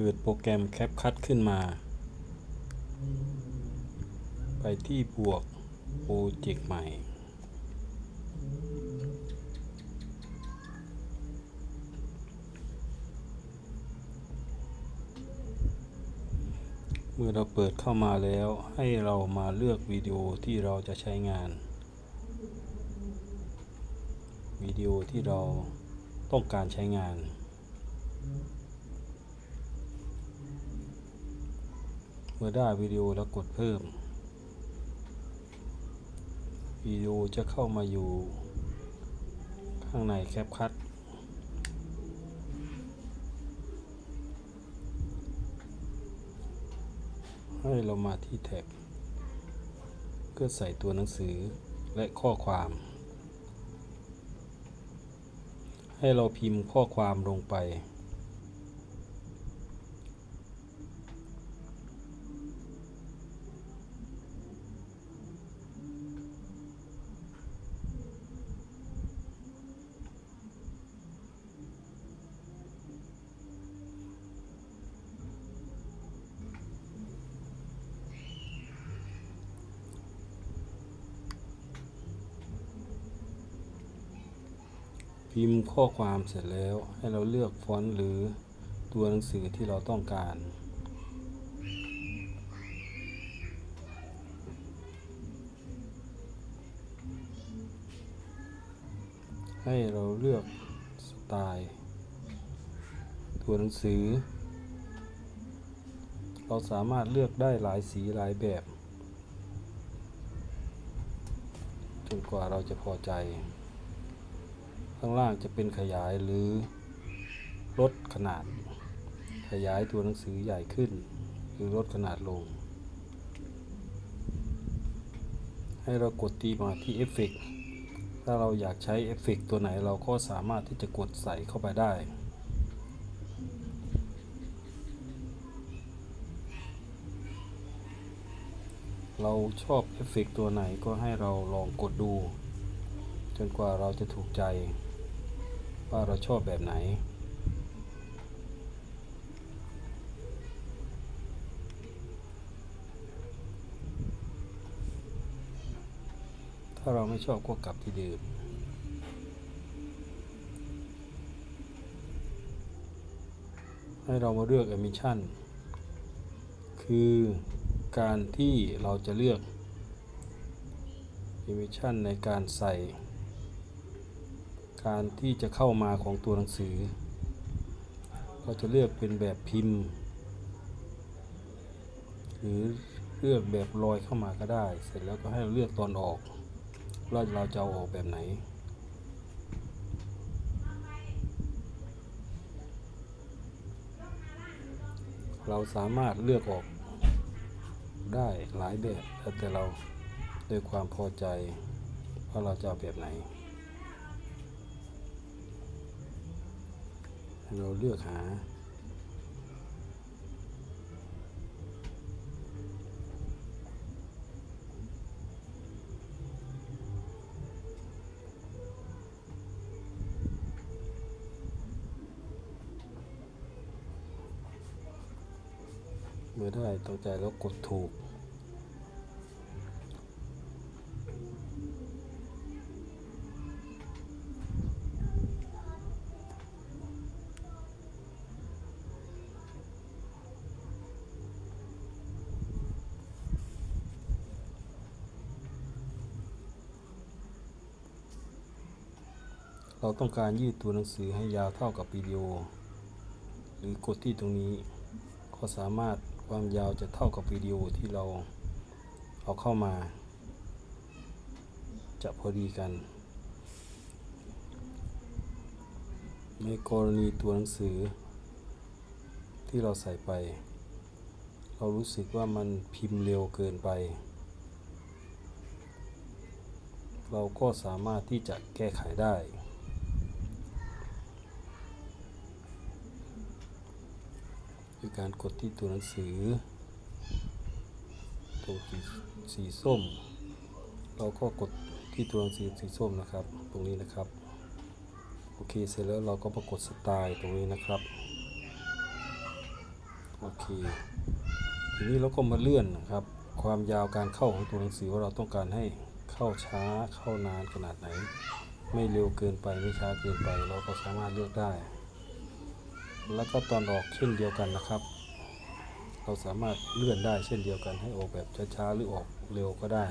เปิดโปรแกรม CapCut ขึ้นมา ไปที่บวกโปรเจกต์ใหม่ เมื่อเราเปิดเข้ามาแล้วให้เรามาเลือกวิดีโอที่เราจะใช้งาน วิดีโอที่เราต้องการใช้งาน เมื่อได้วิดีโอแล้วกดเพิ่ม วิดีโอจะเข้ามาอยู่ข้างในแคปคัทให้เรามาที่แท็บเพื่อใส่ตัวหนังสือและข้อความ ให้เราพิมพ์ข้อความลงไป พิมพ์ข้อความเสร็จแล้วให้เราเลือกฟอนต์หรือตัวหนังสือที่เราต้องการ ให้เราเลือกสไตล์ ตัวหนังสือ เราสามารถเลือกได้หลายสีหลายแบบจนกว่าเราจะพอใจ ข้างล่างจะเป็นขยายหรือลดขนาด ขยายตัวหนังสือใหญ่ขึ้น หรือลดขนาดลง ให้เรากดตีมาที่เอฟเฟกต์ถ้าเราอยากใช้เอฟเฟกต์ตัวไหนเราก็สามารถที่จะกดใส่เข้าไปได้เราชอบเอฟเฟกต์ตัวไหนก็ให้เราลองกดดู จนกว่าเราจะถูกใจ ว่าเราชอบแบบไหน ถ้าเราไม่ชอบก็กลับที่เดิมให้เรามาเลือก emission คือการที่เราจะเลือก emission ในการใส่ การที่จะเข้ามาของตัวหนังสือเราจะเลือกเป็นแบบพิมพ์ หรือเลือกแบบลอยเข้ามาก็ได้ เสร็จแล้วก็ให้เราเลือกตอนออกว่าเราจะเอาออกแบบไหน เราสามารถเลือกออกได้หลายแบบแล้วแต่เราด้วยความพอใจว่าเราจะเอาแบบไหน เราเลือกหา เมื่อได้ตั้งใจแล้วกดถูก เราต้องการยืดตัวหนังสือให้ยาวเท่ากับวิดีโอ หรือกดที่ตรงนี้ ก็สามารถความยาวจะเท่ากับวิดีโอที่เราเอาเข้ามา จะพอดีกัน ในกรณีตัวหนังสือ ที่เราใส่ไป เรารู้สึกว่ามันพิมพ์เร็วเกินไปเราก็สามารถที่จะแก้ไขได้ ด้วยการกดที่ตัวหนังสือ ตัวสีสีส้ม เราก็กดที่ตัวหนังสือสีส้มนะครับ ตรงนี้นะครับ โอเคเสร็จแล้วเราก็มากดสไตล์ตรงนี้นะครับ โอเค ทีนี้เราก็มาเลื่อนนะครับ ความยาวการเข้าของตัวหนังสือว่าเราต้องการให้เข้าช้าเข้านานขนาดไหน ไม่เร็วเกินไปไม่ช้าเกินไปเราก็สามารถเลือกได้ แล้วก็ตอนออกเช่นเดียวกันนะครับ เราสามารถเลื่อนได้เช่นเดียวกันให้ออกแบบช้าๆหรือออกเร็วก็ได้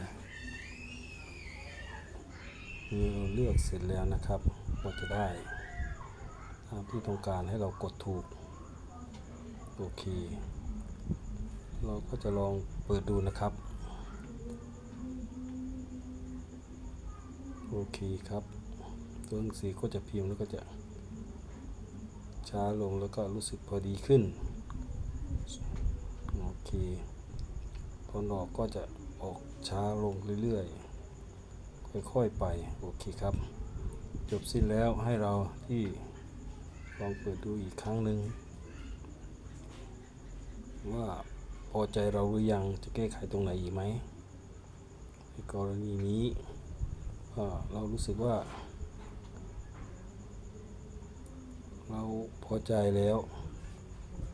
เราเลือกเสร็จแล้วนะครับก็จะได้ตามที่ต้องการให้เรากดถูกโอเค เราก็จะลองเปิดดูนะครับ โอเคครับตัวหนังสือก็จะพิมพ์แล้วก็จะ ช้าลงแล้วก็รู้สึกพอดีขึ้น โอเคตอนออกก็จะออกช้าลงเรื่อยๆ ค่อยๆไป โอเคครับ จบสิ้นแล้วให้เราที่ลองเปิดดูอีกครั้งหนึ่งว่าพอใจเราหรือยังจะแก้ไขตรงไหนอีกไหมในกรณีนี้เรารู้สึกว่า เราพอใจแล้ว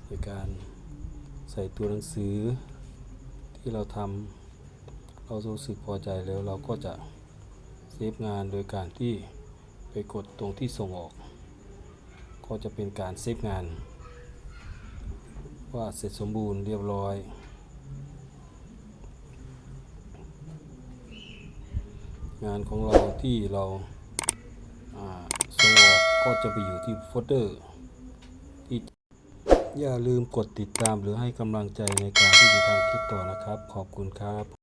ในการใส่ตัวหนังสือที่เราทำเรารู้สึกพอใจแล้วเราก็จะเซฟงานโดยการที่ไปกดตรงที่ส่งออก ก็จะเป็นการเซฟงาน ว่าเสร็จสมบูรณ์เรียบร้อยงานของเราที่เราา ก็จะไปอยู่ที่โฟลเดอร์ที่อย่าลืมกดติดตามหรือให้กำลังใจในการที่จะทำคลิปต่อนะครับ ขอบคุณครับ